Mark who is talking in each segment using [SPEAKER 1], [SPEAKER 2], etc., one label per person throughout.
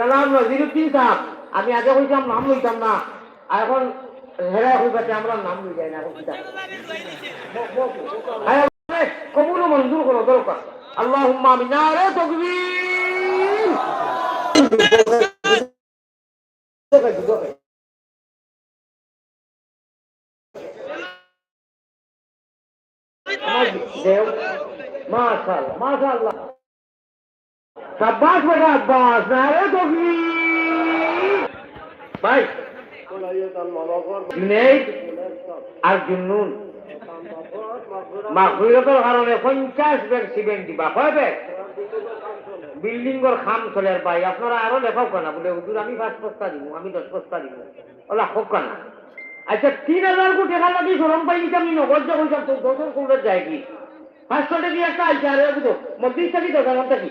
[SPEAKER 1] জানাব নজিরুদ্দিন সাহেব। আমি আগে কইতাম, নাম লইতাম না। আর এখন হেরা হইবাতে আমরা নাম লই যাই না কবুল মঞ্জুর করো, দরকার। আল্লাহুম্মা আমিন। নারে তাকবীর। দেও শাবাশ বেটা আব্বাস নারে তাকবীর ভাই জুনেদ আর কারণে পঞ্চাশ ব্যাগ সিমেন্ট দিবা কয় ব্যাগ বিল্ডিংর খাম চলে ভাই, আপনারা আরও লেখাও কেনা? বলে, হুজুর, আমি পাঁচ বস্তা দিব, আমি দশ বস্তা দিব। ওলা, হোক কেনা? আচ্ছা তিন হাজার কোটি টাকা লাগি সরম পাই নিতাম নি নগদ যা কইতাম তো দশ কোটি যায় কি? পাঁচশো টাকি একটা আইছে? আরে, বুঝো মধ্যে থাকি দশ হাজার টাকি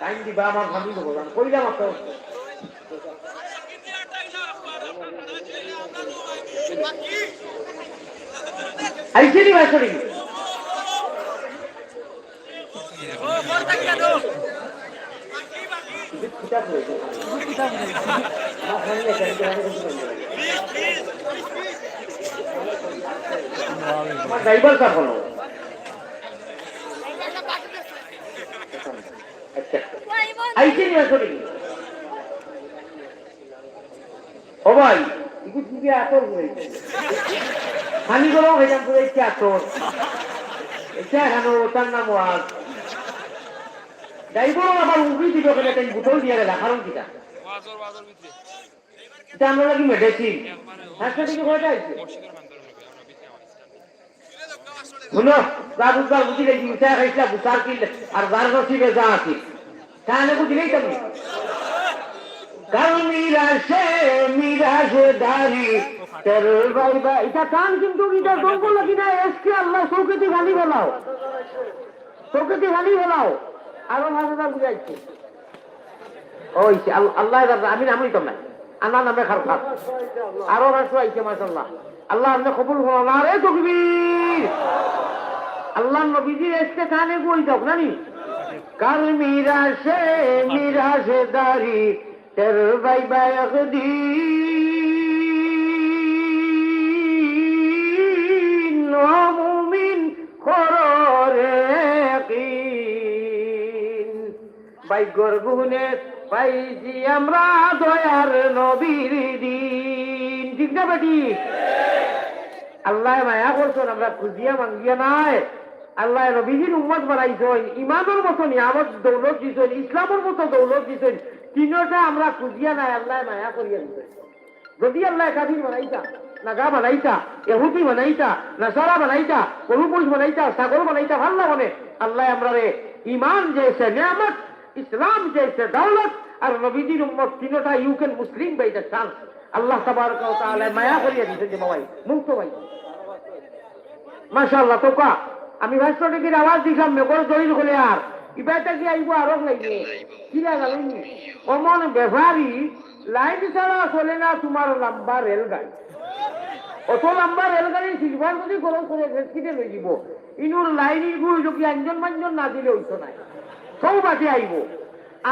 [SPEAKER 1] টাইম দিবা, আমার ভাবি দেবো কইলাম আপনার আইসে নি ভাই সরি? আমার ড্রাইভার কার হলো আচ্ছা। ভাই সরি ও ভাই ইকু তুমি আতর হয়েছে পানি গরম হয়ে যান পুরো ইচ্ছে আতর। এটা হেন তার নাম ওয়াজ। ড্রাইভারও আবার উগি দিল কেন তাই বুতল দিয়ে গেলা কারণ কিটা।
[SPEAKER 2] বাজর বাজর ভিতরে।
[SPEAKER 1] এটা আমরা লাগি মেডিসিন হাসপাতাল থেকে কয়টা আইছে
[SPEAKER 2] মসজিদের বান্দর হবে আমরা ভিতরে। আমার
[SPEAKER 1] শুনো রাবুদার বুঝিলে কি উঠা খাইছিলা বুসার কি আর যার যা আছে। তাহলে? বুঝলেই মিরাশে দারি তের ভাই ভাই এটা কান কিন্তু এটা দঙ্গ লাগি না? এসকে আল্লাহ চৌকেতে গালি বলাও চৌকেতে গালি বলাও আরও ভাষা বুঝাইছে। ওই আল্লাহ আমি নামই তো নাই। আল্লাহ নামে খার খাত আরও রাষ্ট্র আইছে মাসাল্লাহ আল্লাহ আপনি কবুল করো। না রে তকবীর। আল্লাহ নবীজির এসকে কানে বই দাও, নানি? কাল মিরা সে মিরা সে দারি তের বাই বাই একদিন মুমিন খরে বাই গর্গুনে পাইছি আমরা দয়ার নবীর দিন। ঠিক না বেটি? আল্লাহ মায়া করছেন আমরা খুঁজিয়া মাঙ্গিয়া নাই। আল্লাহ নবীজির উম্মত বানাইছেন ইমানের মতো নিয়ামত দৌলত দিছেন, ইসলামের মতো দৌলত দিছেন, তিনটা আমরা খুঁজিয়া নাই, আল্লাহ মায়া করিয়া দিছেন যদি আল্লাহ কাদির বানাইতা, নাগা বানাইতা এহুতি বানাইতা, নাসারা বানাইতা গরুপুষ বানাইতা, সাগর বানাইতা, ভালো মানে আল্লাহ আমরা রে ইমান জেসে নিয়ামত, ইসলাম জেসে দৌলত, আর নবীজির উম্মত তিনটা you Muslim by the chance Allah সবার মায়া করিয়া দিছেন যে বাবাই মুক্ত ভাই। মাশাআল্লাহ, তো কা আমি ভাষ্য টিকির আওয়াজ দিলাম মেঘর দলিল হলে আর। ইবাইটা কি আইব আরও লাগবে কি লাগালেনি অমন ব্যাপারী লাইন ছাড়া চলে না তোমার লম্বা রেলগাড়ি। অত লম্বা রেলগাড়ি সিলভার যদি গরম করে ফেসকিটে লই দিব ইনুর লাইনির গুড়ি যদি আঞ্জন মাঞ্জন না দিলে হইতো নাই। সৌ বাটে আইব।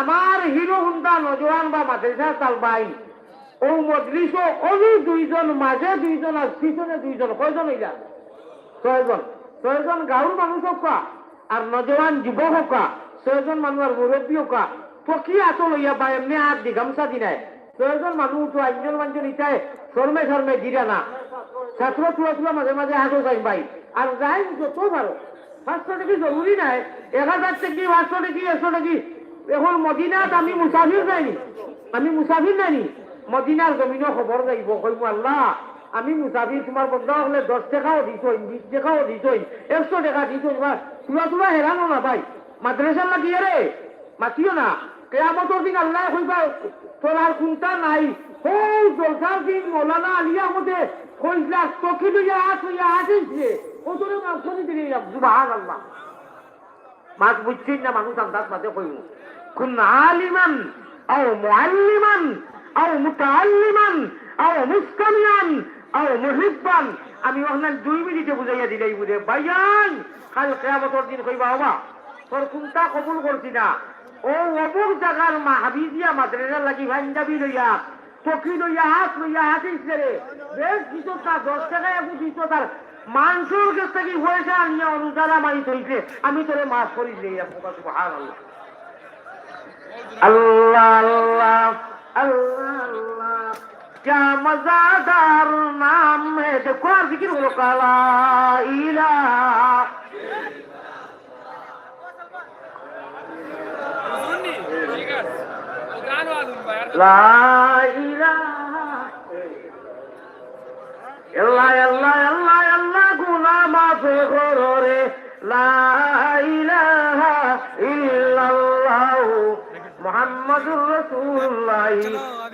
[SPEAKER 1] আমার হিরো হুন্ডা নজরান বা মাদ্রাসা তালবাই। ও মজলিস অনু দুইজন মাঝে দুইজন আর পিছনে দুইজন। কয়জন হইলা? ছয়জন। ছয়জন গাঁৱৰ মানুহ থকা আর নজওয়ান যুবক হোকা ছয়জন মানুহ আর মুরব্বী হোকা পকি আতো লইয়া বা এমনি হাত দি গামছা দি নাই ছয়জন মানুহ উঠো আঞ্জন মাঞ্জন ইটাই শর্মে শর্মে দিরা না তুলা তুলা মাঝে মাঝে হাতো যাই ভাই আর যাই যত পারো পাঁচশো টাকি জরুরি নাই, এক হাজার টাকি, পাঁচশো টাকি একশো টাকি। এখন মদিনাত আমি মুসাফির নাইনি আমি মুসাফির নাইনি মদিনার জমিনও খবর যাইব কইব আল্লাহ। আমি মুসাফির তোমার বন্ধ হলে দশ টাকাও দিছই বিশ টাকাও দিছই একশো টাকা দিছই বা তুলা তুলা হেরানো না ভাই। মাদ্রাসার লাগিয়ে রে মাতিও না। কেয়ামতর দিন আল্লাহ কইবা, তোর আর নাই? ও জলসার দিন মৌলানা আলিয়া মধ্যে কইলা চকি লইয়া হাত লইয়া হাসিছে ও তোর মাংস দিলে সুবাহ আল্লাহ মাছ বুঝছেন না মানুষ আন্দাজ মাঝে কইব। কোন আলিমান, আও মুআল্লিমান আমি দুই মিনিটে বুঝাইয়া দিলেই বুঝে। ভাইয়ান কাল কেয়ামতর দিন কইবা হবা তোর কোনটা কবুল করছি না। ও অমুক জায়গার মা হাবিজিয়া মাদ্রাসার লাগি ভাঞ্জাবি লইয়া চকি লইয়া, হাত লইয়া হাতিস রে। বেশ দিত তার দশ টাকা একু দিত তার। মাংসর কাছ থেকে পয়সা আনিয়া অনুদারা মারি ধইছে আমি তোরে মাফ করি দিই সুবহান আল্লাহ আল্লাহ আল্লাহ আল্লাহ। يا مزادار نام دكوار ذكر وقلا إله لا إله يلا يلا يلا يلا قنا ما في غروري لا إله إلا الله محمد رسول الله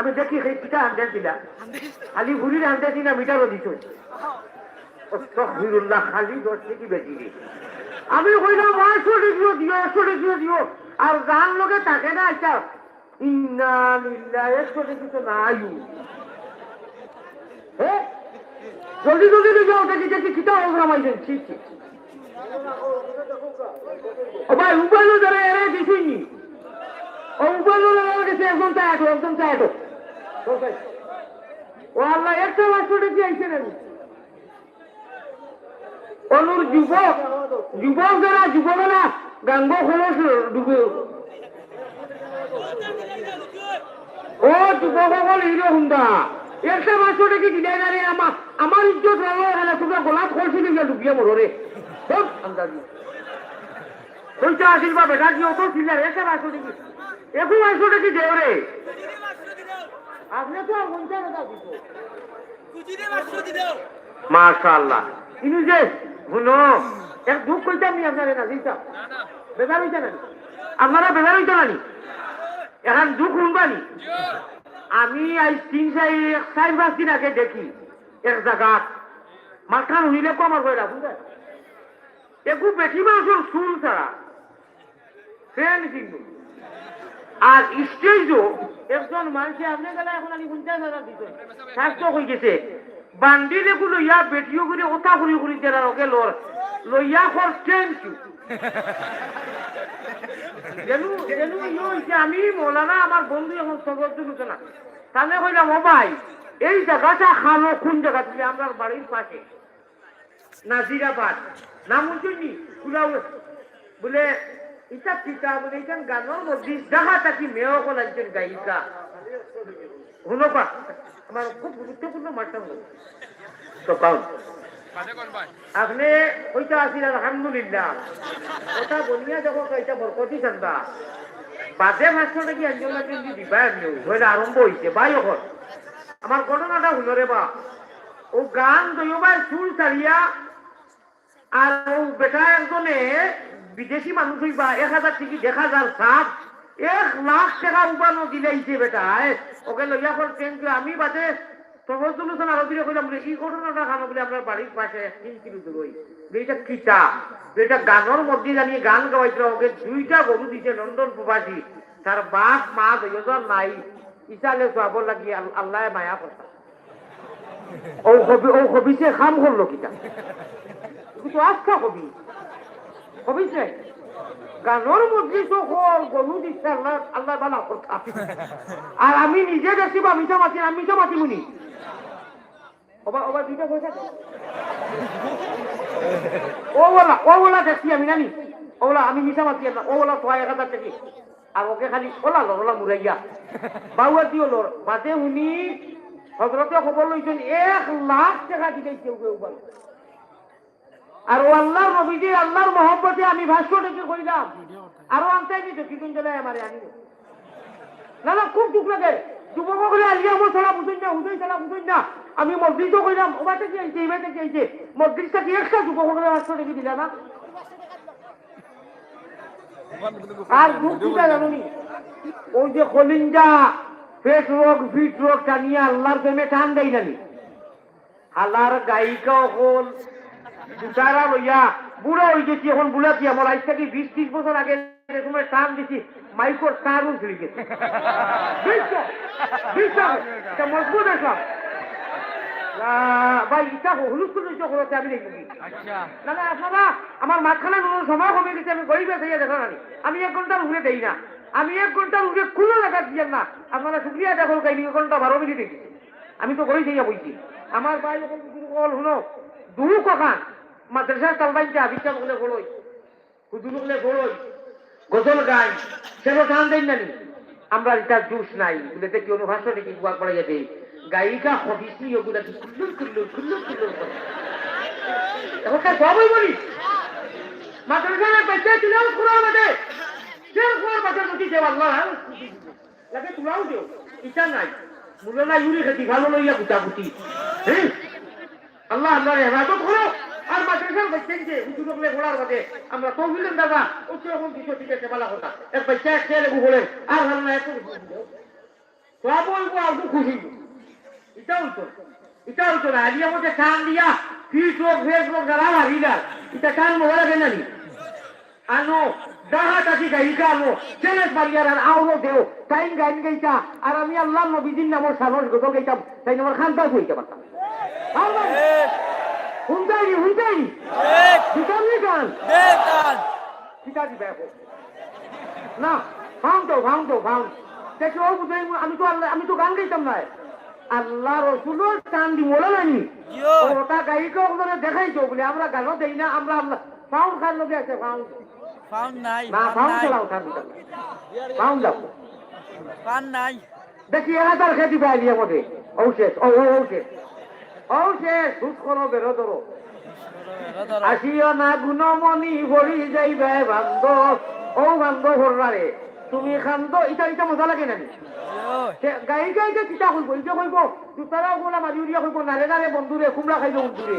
[SPEAKER 1] আমি দেখি সেই পিঠা হান্ডে দিলা খালি ঘুরির হান্ডে দিনা মিটারও দিছ। আস্তাগফিরুল্লাহ খালি দশ আমি কইলাম, একশো ডিগ্রিও দিও দিও। আর গান লোকে থাকে না আচ্ছা ইন্না লিল্লাহ একশো ডিগ্রি তো জলদি জলদি দিয়ে যাও দেখি দেখি কিতা প্রোগ্রাম আইছেন ঠিক ঠিক ভাই, উপায় ধরে কিছুই নি। ও উপায় ধরে গেছে একদম চায়াটো একদম চায়াটো ও আল্লাহ, একটা কি আইছেন আমি অনুর যুবক যুবক যারা, যুবকেরা, গাঙ্গ খরচ ডুবে ও যুবকসকল হিরো হুন্দা একটা মাস্টার কি দিলাই না রে? আমার আমার ইজ্জত রঙ হলে তোকে গোলাপ খরছিল গিয়ে ডুবিয়ে মরে সব আন্দাজি। ওইটা আসিল বা বেটা কি অত ছিল একটা মাস্টার কি? একু মাস্টার কি দেও রে? আপনি তো আর কথা দিছো। মাশাআল্লাহ। ইনু যে শুনো এক দুঃখ কইতাম নি আপনারে না দিতাম।
[SPEAKER 2] না না।
[SPEAKER 1] বেজার হইতে না আপনারা বেজার হইতে না এখন দুঃখ শুনবানি আমি আজ তিন চাই চার পাঁচ দিন আগে দেখি এক জায়গাত মাঝখান হইলে কো আমার কইরা বুঝলেন একু বেশি মানুষের চুল ছাড়া। ফ্রেন্ড কিন্তু আর স্টেজও একজন মানুষে আপনি গেলে এখন আমি পঞ্চাশ হাজার দিত স্বাস্থ্য হয়ে গেছে। বান্ডিলে গুলো ইয়া বেটিও করে ওটা ঘুরি ঘুরি দেওয়ার ওকে লোর। লইয়া ফর থ্যাংক ইউ আমি মৌলানা, আমার বন্ধু এখন দিল না তাহলে কইলাম, ও ভাই, এই জায়গাটা খানো, কোন জায়গা? থেকে আমরা বাড়ির পাশে। নাজিরাবাদ। নাম শুনি বলে ইটা পিতা বলে এখান গানের মধ্যে দেখা থাকি মেয় হল একজন গায়িকা। শুনো পা, আমার খুব গুরুত্বপূর্ণ তো পাউন
[SPEAKER 2] বাজে কোন ভাই
[SPEAKER 1] আপনি ওইটা আছিল আলহামদুলিল্লাহ। ওটা বনিয়া দেখো এটা বরকতি চান্দা বাদে মাস্টার নাকি একজন একজন দিবা আমি হইলে আরম্ভ হইছে, বাই এখন আমার ঘটনাটা হলো রে বা ও গান দইবাই চুল ছাড়িয়া আর ও বেটা একজনে বিদেশি মানুষ হইবা, এক হাজার থেকে দেড় হাজার সাত এক লাখ টাকা উবানো দিলাইছে বেটা ওকে লইয়া কর ট্রেন আমি বাদে গান দুইটা দিছে মা নাই। লাগি, আল- আল্লাহ মায়া করতা। ও ও খাম করল কিতা হবি হবিছে গানের মধ্যে তো হল গরু দিচ্ছে আল্লাহ আল্লাহ বালা করতা আর আমি নিজে দেখছি বা মিঠা মাতি, আমি মিঠা মাতি মুনি ওবা ওবা দুইটা পয়সা। ও বলা ও বলা দেখছি আমি জানি ও বলা আমি মিঠা মাতি না ও বলা ছয় এক হাজার থেকে আর ওকে খালি ওলা লড়লা মুরাইয়া বাউয়া দিও লড় বাদে উনি হজরতে খবর লইছেন এক লাখ টাকা দিতে কেউ কেউ আর ও আল্লাহর নবীজি আল্লাহর মহব্বতে আমি ভাষ্য ডেকে কইলাম আরও আনতে নিত কি কোন জেলায় আমারে আনি না না, খুব দুঃখ লাগে। যুবক বলে আলিয়া আমার ছাড়া বুঝুন না, হুদই ছাড়া বুঝুন না। আমি মসজিদও কইলাম ওবাতে কি আইছে এবারে কি আইছে। মসজিদটা কি একটা যুবক বলে ভাষ্য ডেকে দিলা না? আর দুঃখ দিটা জানুনি ওই যে কলিঞ্জা পেট রোগ, ফিট রোগ টানিয়ে আল্লাহর প্রেমে টান দেয় জানি আল্লাহর গায়িকা হল দুটারা লইয়া বুড়ো হয়ে গেছি এখন বুড়া কি আমার আজ থেকে বিশ ত্রিশ বছর আগে সময় টান দিছি মাইকোর তারও গেছে। মজবুত আসলাম ভাই ইটা হুলুস্তুল করতে আমি দেখি আপনারা আমার মাঝখানে কোনো সময় কমে গেছে আমি গরিব থেকে দেখা না আমি এক ঘণ্টার উড়ে দেই না। আমি এক ঘণ্টার উড়ে কোনো লাগা দিয়েন না। আপনারা শুক্রিয়া দেখো কাইনি এক ঘণ্টা বারো মিনিট আমি তো গরিব বইছি আমার ভাই কল শুনো দুরু কখান মাদ্রাসার তালবাইতে আবিষ্কার বলে গড়ই হুদুর বলে গড়ই গজল গাই সেটা টান দেন না। আমরা এটা জুস নাই বলে কি অনুভাষ্য নাকি গুয়া করে যেতে গায়িকা হবিসি ওগুলা কি কুল্লুর কুল্লুর কুল্লুর কুল্লুর করে। এখনকার সবই বলি? মাদ্রাসায় বাচ্চা তুলাও কুড়া বাদে। যে কুড়ার বাচ্চা নদী দেব আল্লাহ লাগে তুলাও ইচ্ছা নাই। মূল্য নাই ইউরি খেতি, ভালো লইয়া গুটা গুটি হ্যাঁ? আল্লাহ আল্লাহ হেফাজত করো। আর মাদ্রাসার বাচ্চাকে উঁচু লোকলে ঘোড়ার বাদে আমরা তো বুঝলেন দাদা উচ্চ রকম কিছু ঠিক আছে ভালো কথা। এক বাচ্চা এক ছেলে বলেন, আর ভালো না সব বলব, আর খুশি এটা হইতো এটা না, আলিয়া মধ্যে টান দিয়া ফিস লোক ফেস লোক যারা হারিদার এটা টান মজা লাগে না আনো, দাহা টাকি গাইকা আনো চ্যালেঞ্জ বাড়িয়ার আর আউলো দেও, টাইম গাইন গাইতা, আর আমি আল্লাহ নবীজির নামর সাহস গত গাইতাম, তাই আমার খান্তাও হইতে পারতাম। হুনতাইনি হুনতাইনি দিতাম নি ফাউন তো ফাউন তো ফাউন দেখি ও বুঝাই আমি তো আল্লাহ আমি তো গান গাইতাম না। আল্লাহ রসুলোর টান দি মোলা নানি। ওটা ওগুলো দেখাইছো বলে আমরা গানও দেই না আমরা আমরা ফাউন খান লোকে আছে ফাউন
[SPEAKER 3] পান নাই
[SPEAKER 1] না ফাউন চালাও খান ফাউন যাও।
[SPEAKER 3] পান নাই।
[SPEAKER 1] দেখি এক হাজার খেতে পাই মধ্যে ও শেষ ও ও শেষ সুদ করো বেরো ধরো। আসিও না গুণমণি ভরি যাইবে বান্ধ। ও বান্ধ ভরারে তুমি খান্দ ইটা ইটা মজা লাগে নানি গাই গাই গাইকে কিতা কইব ইটা কইব জুতারা গোলা মারি উড়িয়া কইব নারে নারে বন্ধুরে কুমড়া খাইব বন্ধুরে।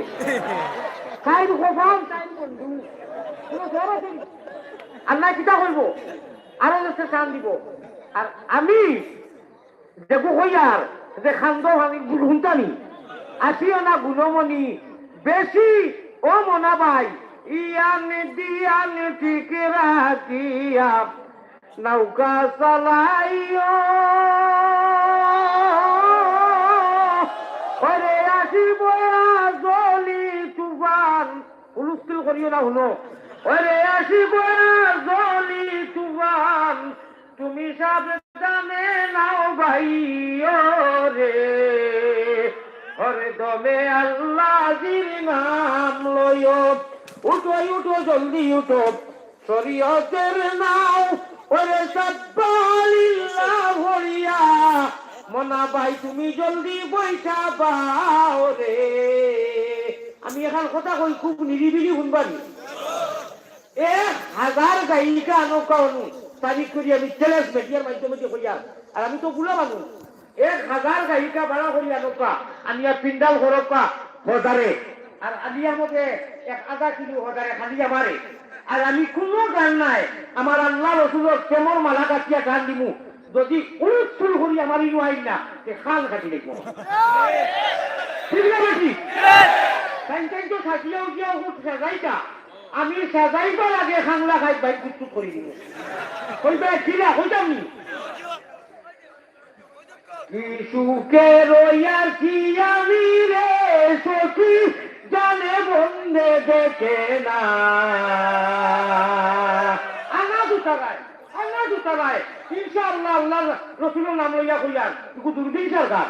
[SPEAKER 1] খাই খোফাম তাই বন্ধু আল্লাহ কিতা কইব আরও দেশে টান দিব। আর আমি দেখো কইয়ার যে খান্দ ভাঙি গুণটানি আসিও না গুণমণি। বেশি ও মনা ভাই। ইয়ান দিয়ান ঠিক রাখিয়া নৌকা চালাইও। ওরে আসিব জলি তুফান। হুলস্থুল করিও না, শুনো। ওরে আসিব জলি তুফান। তুমি সাবধানে নাও ভাই রে। ওরে দমে আল্লাহির নাম লয় উঠো উঠো, জলদি উঠো। শরীয়তের নাও, ওরে মনা ভাই, তুমি জলদি বৈঠা পাও রে। আমি এখন কথা কই, খুব নিরিবিলি শুনবানি এক হাজার গায়িকা নৌকা অনু তারিখ করি আমি চ্যালেঞ্জ মিডিয়ার মাধ্যমে কইয়া আর আমি তো বুলা মানুষ এক হাজার গায়িকা ভাড়া করি নৌকা আর পিন্ডাল হরপা হজারে আর আলিয়ার মধ্যে এক আধা কিলো হজারে খালি আমারে আর আমি কোনো গান নাই। আমার আল্লাহ রসুলের প্রেমর মালা কাটিয়া গান দিমু। যদি উলুৎফুল করি আমার ইনু আইন না সে খাল কাটি দেখব ঠিক না বেশি তো উঠিয়া উঠ সাজাইতা আমি সাজাইবার আগে খাংলা খাই বাইক গুচ্ছু করে দিব কইবে ছিলা কইতাম নি? সুখে রইয়াছি আমি রে, সখী জানে বন্ধে দেখে না। আনা দুটা গায় আনা দুটা গায় ইনশাআল্লাহ আল্লাহ রসুলের নাম লইয়া কইয়ার ইকু দুর্বিনসার গান।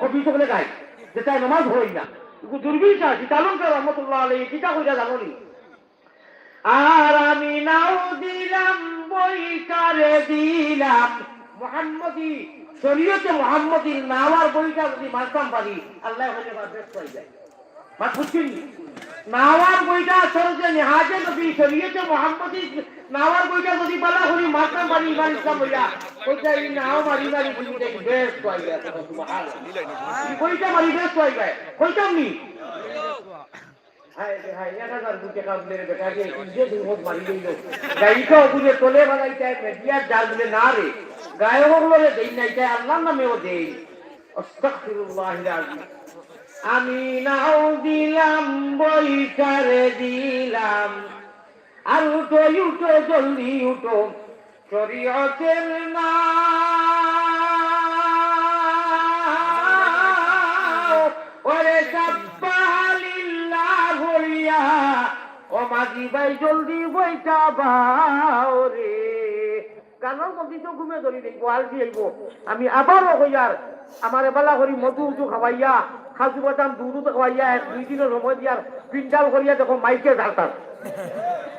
[SPEAKER 1] কবি সকলে গায় যেটাই নমাজ হই না। ইকু দুর্বিনসার সীতালঙ্কার রহমতুল্লাহ আলাই কিতা কইরা জানি আর আমি নাও দিলাম, বই কারে দিলাম মোহাম্মদী শরীয়তে মোহাম্মদীর নাওয়ার বইটা যদি মারতাম পারি আল্লাহ হলে মাদ্রাস পাই যায়। মা বুঝছেন? নাওয়ার বইটা যে নেহাজে নবী শরীয়তে মোহাম্মদী নাওয়ার বইটা যদি বলা হলি মারতাম পারি ইমান ইসলাম বইয়া ওইটা এই নাও মারি মারি বুঝি দেখি বেশ পাই যায়। বইটা মারি বেশ পাই যায়। কইতাম নি? হায় হায়, এক হাজার বুকে কামলে রে বেটা রে, ইজ্জত মারি মেডিয়ার বলে না রে। ওগুলো দেই নাই, তাই আল্লাহর নামেও দেই। আমি নাও দিলাম বইকারে দিলাম। আর উঠো উঠো, জলদি উঠো, শরীয়তের নাও ওরে সাব্বাহালিল্লাহ বলিয়া ও মাঝি ভাই, জলদি বইটা বাও রে। গানের মধ্যে তো ঘুমে ধরি দেখব আর কি আইব আমি আবারও হইয়ার আমার এবেলা করি মধু উঠু খাওয়াইয়া খাজু বাদাম দুধ খাওয়াইয়া এক দুই দিনের সময় দিয়ার পিন্ডাল করিয়া দেখো মাইকে ঢালতাম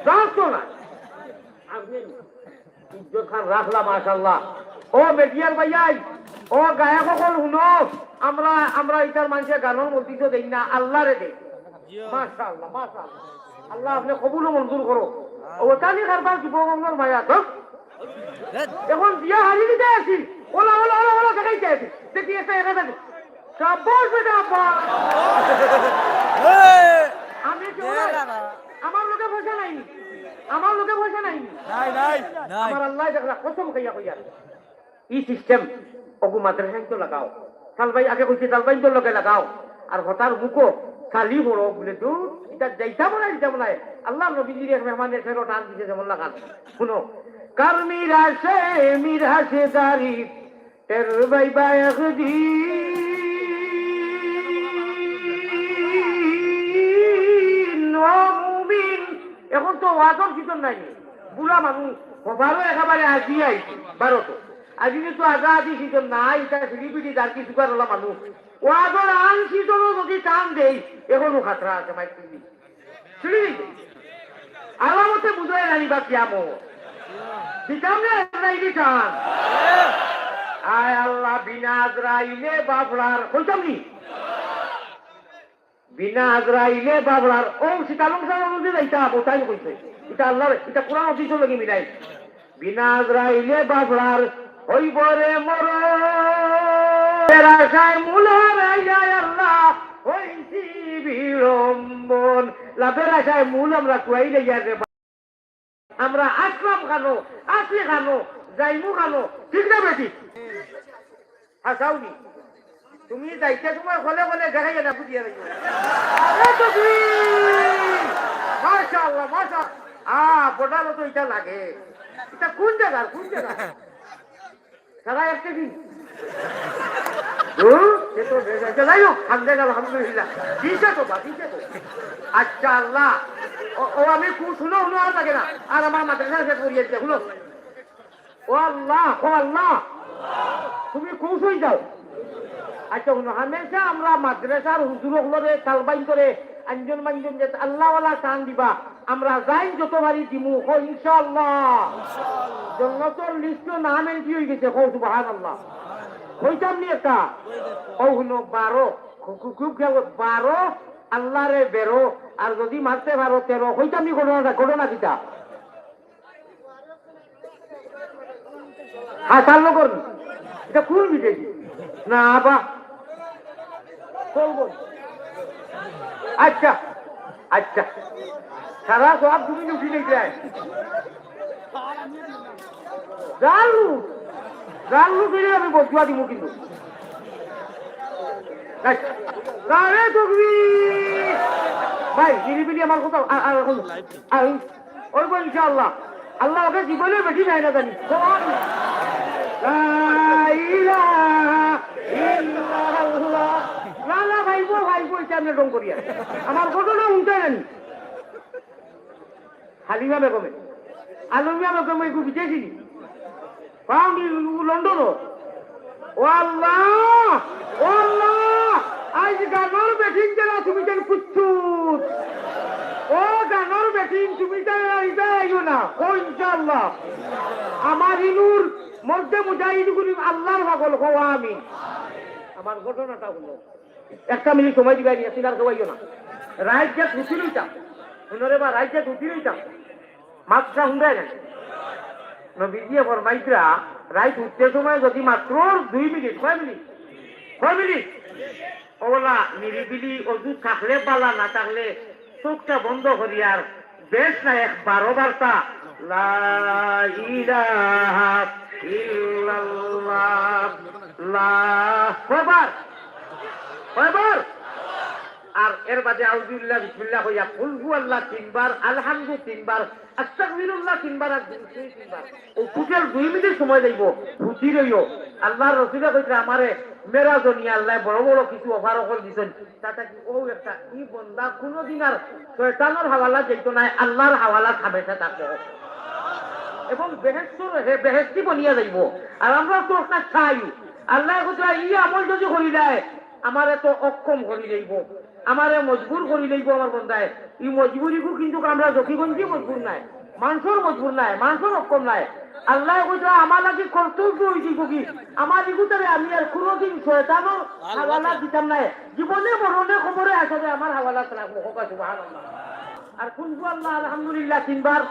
[SPEAKER 1] জানতো না ইজ্জত খান রাখলাম মাশাল্লাহ ও মেডিয়ার ভাইয়াই ও গায়ক সকল শুনো। আমরা আমরা ইটার মানুষের গানের মধ্যে তো দেই না আল্লাহ রে দেই। মাশাআল্লাহ মাশাআল্লাহ। আল্লাহ আপনি কবুল ও মঞ্জুর করো ওটানি কারবার যুবগঙ্গর মায়া তো এখন বিয়া হারিয়ে দিতে আছি ওলা ওলা ওলা ওলা দেখাইতে আছি দেখি একটা একা দেখি। সাব্বাস বেটা আব্বা। আমি কি? আমার লোকে পয়সা নাই। আমার লোকে পয়সা নাই।
[SPEAKER 3] নাই নাই
[SPEAKER 1] আমার আল্লাহ দেখলা কসম খাইয়া কইয়া। ই সিস্টেম অগু মাদ্রাসায় তো লাগাও। সালবাই আগে কইছে সালবাই তো লগে লাগাও। আর হতার মুখো খালি বড় বলে তো এটা যাইতা বলাই দিতা বলাই আল্লাহ নবীজির এক মেহমানের ফেরো টান দিতে যেমন লাগান শুনো কার মিরাসে মিরাসে দারি তের বাই মুমিন এখন তো ওয়াদর সিজন নাই বুড়া মানুষ ভালো একেবারে আজি আইছি, বারোটো। আজি তো আগা আজি সিজন নাই এটা ফিলিপিটি যার কিছু করালা মানুষ ওয়াদর আন সিজনও যদি টান দেই, এখনও খাতরা আছে, মাইক। তুমি আলামতে বুঝাই রানিবা কিয়ামো দিতাম না রাইলি টান আয় আল্লাহ, বিনা আজরাইলে বাবলার কইতাম নি বিনা আজরাইলে বাবলার, ও সীতালং সাহেব মধ্যে যাইতা বোতাই কইছে? এটা আল্লাহ এটা কোরআন অফিসও লাগি মিলাই বিনা আজরাইলে বাবলার হইব রে মর আশায় মূল হারাইয়ায় আল্লাহ হইছি বিড়ম্বন। লাভের আশায় মূল আমরা কুয়াই লইয়া রে আমরা আসলাম খানো আসলে খানো যাইমু খানো ঠিক না বেটি? হাসাউনি তুমি যাইতে তোমার হলে হলে দেখাই না, বুঝিয়ে রাখব মাশাআল্লাহ মাশা আ বড়ালো তো এটা লাগে। এটা কোন জায়গার? কোন জায়গা সারা একটা আচ্ছা শুনো আচ্ছা আমরা মাদ্রাসার হুজুর হলরে তালবাইন করে আঞ্জন মাঞ্জন যে আল্লাহওয়ালা টান দিবা আমরা যাই, যত বাড়ি দিমু ও ইনশাআল্লাহ জন্নতর লিস্ট নাম এন্ট্রি হয়ে গেছে কৌ আল্লাহ কইতাম নি একটা? ও শুনো বারো। খুব খেয়াল। বারো আল্লাহ রে বেরো, আর যদি মারতে পারো, তেরো। কইতাম নি ঘটনাটা, ঘটনা কিটা হাসাল নগর এটা কোন বিদেশি না, বা। আচ্ছা আচ্ছা। সারা সব তুমি উঠি নেই জানলু জানলু ফিরে আমি বসুয়া দিব কিন্তু। ভাই জিরিবিলি আমার কথা আর- এখন ওই বল ইনশাআল্লাহ। আল্লাহ ওকে জীবনে বেশি নাই না জানি। আলমিয়া বেগমে একটু বিচেছিলি পাউনি লন্ডনও ও আল্লাহ ও আল্লাহ আজ বেঠিং যারা তুমি যেন কুচ্ছুত। ও গানর বেঠিং তুমি আইও না ও ইনশাআল্লাহ। আমার ইনুর মধ্যে মুজাহিদ গুলি আল্লাহর পাগল হওয়া আমি আমার ঘটনাটা হলো, একটা মিনিট সময় দিবাই নিয়ে সিনার খাওয়াইও না। রাজ্যে উঠি লইতাম। শুনরে বা রাজ্যে উঠি লইতাম। মাছটা হুন্দায় না নবীজিয়ে ফরমাইতরা রাইট উঠতে সময় যদি মাত্র দুই মিনিট, কয় মিনিট? কয় মিনিট? ওলা নিরিবিলি অজু থাকলে পালা, না থাকলে চোখটা বন্ধ করি আর বেশ না এক বারো বার্তা। লা ইলাহা ইল্লাল্লাহ। লা, কয়বার? কয়বার? আর এর বাদে আউজুল্লাহ বিসমিল্লাহ হইয়া কুলহু আল্লাহ তিনবার, আলহামদু তিনবার, আস্তাগফিরুল্লাহ তিনবার আর তিনবার। ও টোটাল দুই মিনিট সময় যাইব ফুটি রইও। আল্লাহর রসুলে কইছে, আমারে মেরা জনি আল্লাহ বড় বড় কিছু অফার অফার দিছেন। তাতে কি, ও একটা ই বন্দা কোনোদিন আর শয়তানের হাওয়ালা যাইতো নাই, আল্লাহর হাওয়ালা হামেশা থাকে এবং বেহেস্তর বেহেস্তি বনিয়া যাইব। আর আমরা তো একটা চাই। আল্লাহ কথা ই আমল যদি করি দেয় আমারে তো অক্ষম করি যাইব আমারে মজবুর করি যাইব আমার বন্ধায়। ই মজবুরিকু কিন্তু আমরা জকিগঞ্জি মজবুর নাই মানুষের মজবুর নাই মানুষের অক্ষম নাই। আল্লাহ কথা আমার লাগে কর্তব্য হয়েছি কি আমার ইগুতারে আমি আর কোনোদিন শয়তানোর হাওয়ালা দিতাম নাই। জীবনে মরণে খবরে আসবে আমার হাওয়ালা রাখব হোকা সুবহানাল্লাহ। আর কুনজু আল্লাহ, আলহামদুলিল্লাহ তিনবার,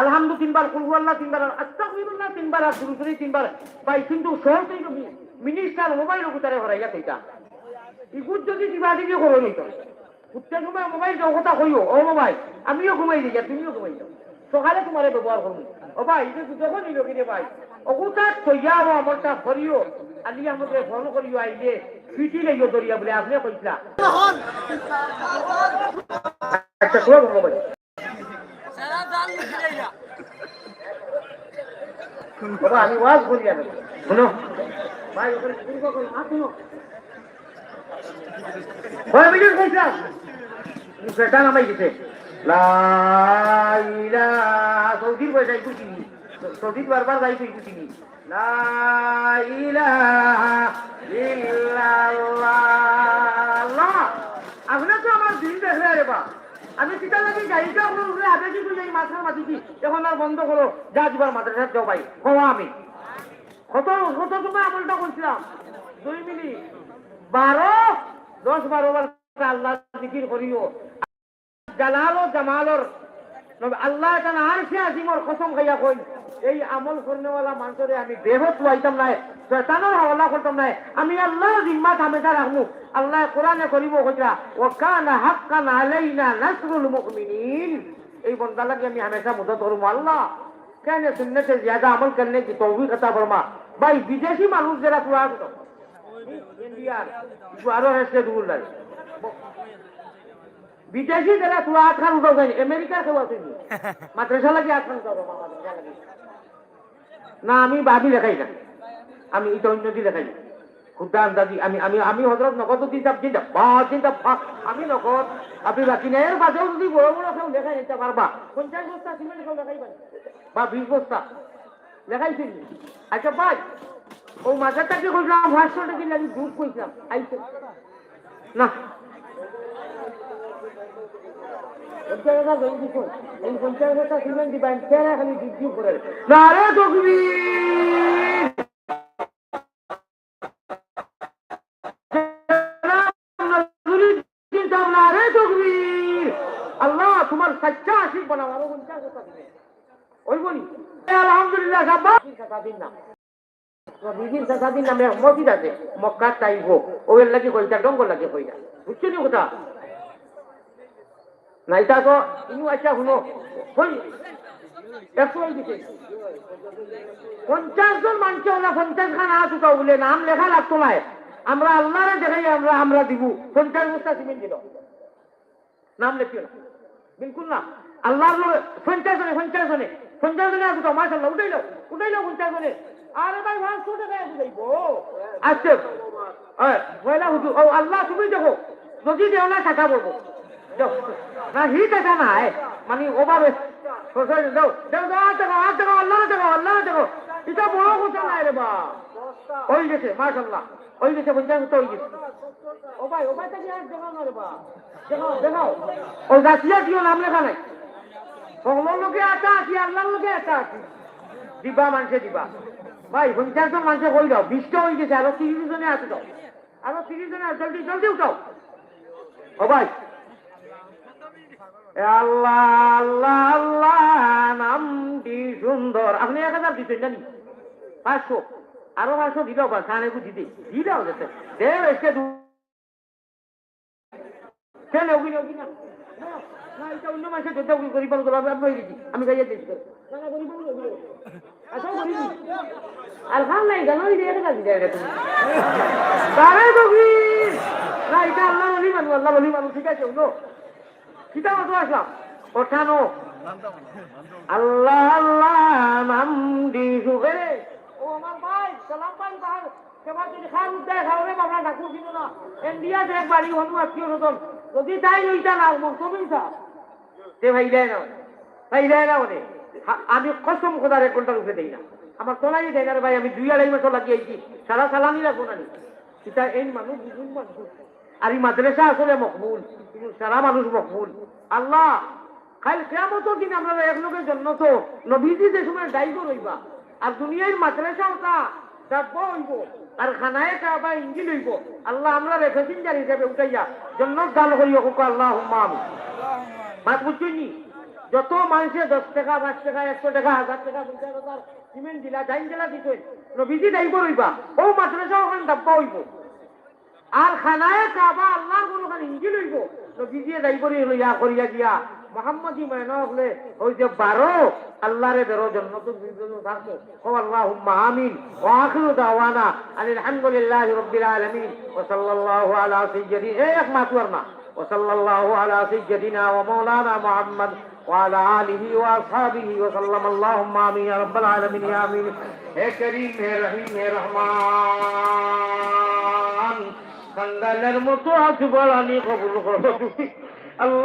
[SPEAKER 1] আলহামদু তিনবার, কুলহু আল্লাহ তিনবার আস্তাগফিরুল্লাহ তিনবার, আর দুরুদ তিনবার। ভাই, কিন্তু সহজ হইল মিনিস্টার মোবাইল কোথায় হরাইয়া সেইটা ইগুত যদি কিবা দিবি করো নিত উঠতে সময় মোবাইল কথা কইও ও মোবাইল আমিও ঘুমাই দিই তুমিও ঘুমাই যাও সকালে তোমার ব্যবহার করব ও ভাই এটা যখন নিল কিনে ভাই। অকুতা কইয়া ও আমারটা করিও আলি আমাদের ফোন করিও আইলে ফিটি লাইও দরিয়া বলে আপনি কইছিলা আচ্ছা কোন মোবাইল
[SPEAKER 3] সারা জাল লিখে যা
[SPEAKER 1] বাবা আমি ওয়াজ করি শুনো ভাই ওখানে শুনো কয় মিনিট কইছিলাম সেটা নামাই গেছে সৌদির বই যাই কুচিনি সৌদির বারবার যাই তুই ইল্লাল্লাহ আপনার তো আমার দিন দেখলে রে বা আমি কিতা লাগি গাড়িটা আপনার উপরে আগে কি যাই মাথার মাতিছি এখন আর বন্ধ করো যা দিবার মাদ্রাসার যাও ভাই হওয়া আমি কত কত সময় আমলটা করছিলাম দুই মিনিট বারো দশ বারো বার আল্লাহ জিকির করিও। জালাল জামালর আল্লাহ তান আর সে আজিমর কসম খাইয়া কই এই আমল করনেওয়ালা মানুষরে আমি বেহত হইতাম নাই শয়তানের হাওলা করতাম নাই, আমি আল্লাহর জিম্মাত হামেশা রাখমু আল্লাহ কোরআনে করিব কইরা ওয়া কানা হাক্কান আলাইনা নাসরুল মুমিনিন। এই বন্দা লাগে আমি হামেশা মুদত করব আল্লাহ, কেন সুন্নতে জিয়াদা আমল করনে কি তৌফিক عطا ফরমা? ভাই, বিদেশি মানুষ যারা কোরআন আরও হেসে দূর লাগে বিদেশি যারা তুলা আটখান উঠাও যায়নি আমেরিকার কেউ আসেনি মাদ্রাসা লাগে উঠাও না, আমি ভাবি লেখাই না। আমি এটা অন্য দিয়ে লেখাই খুদা আন্দাজি, আমি আমি আমি হজরত নগদ চিন্তা চিন্তা বা, চিন্তা আমি নগদ। আপনি বাকি নেই, এর যদি বড় বড় কেউ লেখাই নিতে পারবা। পঞ্চাশ বস্তা সিমেন্ট কেউ পারি বা বিশ বস্তা। লেখাইছি আচ্ছা ভাই ও মাজারটাকে কইলাম হোয়াটসঅ্যাপে দিলে আমি গ্রুপ কইছিলাম আইছে না। আল্লাহ, তোমার সচ্চা আশিক বানাও পঞ্চাশ ওই বলি। আলহামদুলিল্লাহ সাব্বা দিন না সাদিন নামে মসজিদ আছে মক্কা চাইব ওয়ের লাগে কইতা ডঙ্গ লাগে কইতা বুঝছ নি কথা? না এটা তো, ইনু আচ্ছা শুনো হই পঞ্চাশ জন মানুষ ওরা পঞ্চাশ খান হাত উঠাও বলে, নাম লেখা লাগতো নাই আমরা আল্লাহরে দেখাই, আমরা আমরা দিব। পঞ্চাশ বস্তা সিমেন্ট দিল। নাম লেখিও না। বিলকুল না। আল্লাহর লোক পঞ্চাশ জনে পঞ্চাশ জনে। পঞ্চাশ জনে আসো মাসাল্লাহ উঠাইল উঠাইল পঞ্চাশ জনে। আরে ভাই পাঁচশো টাকা বুঝাইব আচ্ছা পয়লা হুজুর ও আল্লাহ তুমি দেখো যদি দেও না টাকা বলব। না হি টাকা নাই মানে ওভাবে দাও দাও দাও আট টাকা আট আল্লাহ টাকা আল্লাহ টাকা এটা বড় কথা নাই রে বা ওই গেছে মাশাল্লাহ ওই গেছে পঞ্চাশ তো ওই গেছে। ও ভাই ও ভাই তাকে আর দেখাও না রে বা দেখাও দেখাও। ও গাছিয়া কিও নাম লেখা নাই। সকলের লোকে একা আছি আল্লাহর লোকে একা আছি। দিবা মানুষে দিবা। ভাই পঞ্চাশ জন মানুষে কই দাও? বিশটা হয়ে গেছে, আরও তিরিশ জনে আছে তো। আরও তিরিশ জনে আছে, জলদি জলদি উঠাও। ও ভাই। আল্লাহ আল্লাহ আল্লাহ নামটি সুন্দর। আপনি এক হাজার জানি। পাঁচশো। আরও পাঁচশো দিলেও বা খানে দিতে দিলেও যেতে। দেব এসে দু ওগি না? এটা অন্য মাসে পারো আমি আমি গেছি। আচ্ছা আর নাই কেন ওই দিয়ে কাজ দেয় তুমি তারে না এটা আল্লাহ বলি মানুষ আল্লাহ বলি মানুষ ঠিক আছে ওগুলো কিতা মতো আসলাম ওঠানো আল্লাহ আল্লাহ নাম দি সুখে ও আমার ভাই সালাম পাই ভাই সেবার যদি খান উদ্যায় খাওয়ারে বাবা ডাকু ছিল না ইন্ডিয়া যে বাড়ি হনু আত্মীয় স্বজন যদি তাই লইতা না মন্তব্য সে ভাই দেয় না ভাই দেয় না মানে হা- আমি কসম খোদার এক ঘণ্টা রুখে দেই না। আমার তোলাই দেয় না ভাই আমি দুই আড়াই মাস লাগিয়েছি। সারা সালানি লাগবো না এটা এই মানুষ বুঝুন মানুষ। আর এই মাদ্রাসা আসলে মকবুল। কিন্তু সারা মানুষ মকবুল। আল্লাহ খালি কেমতর দিন আমরা এক লোকের জন্য তো নবীজি যে সময় দায়িত্ব রইবা আর দুনিয়ার মাদ্রাসা ওটা ডাকবো হইব আর খানায় কাবা ইঞ্জিল হইব। আল্লাহ আমরা যার হিসাবে উঠাইয়া জন্য দান করি ওকে আল্লাহ আমি মাত বুঝছি যত মানুষে দশ টাকা, পাঁচ টাকা, একশো টাকা, হাজার টাকা পঞ্চাশ হাজার সিমেন্ট দিলা ডাইন দিলা দিতে নবীজি দায়িত্ব রইবা ও মাদ্রাসা ওখানে ডাব্বা হইব। আর খানায় কাবা আল্লাহ কোন খান ইঞ্জিল হইব। নবীজিয়ে করে লইয়া, করিয়া দিয়া। মোহাম্মদী মায়না হলে ওই যে বারো, আল্লাহরে বেরো জন্য থাকব। ও আল্লাহ আমিন। ও আখিরু দাওয়ানা আলহামদুলিল্লাহ রব্বিল আলামিন। ও সাল্লাল্লাহু আলা সাইয়্যিদিনা এ এক মাতুয়ার না সাল্লাল্লাহু আলা সাইয়্যিদিনা ওয়া মাওলানা মুহাম্মদ وعلى آله وأصحابه وسلم اللهم آمين يا رب العالمين يا آمين يا كريم يا رحيم يا رحمن কাঙ্গালের মতো আজ বলানি কবুল করো আল্লাহ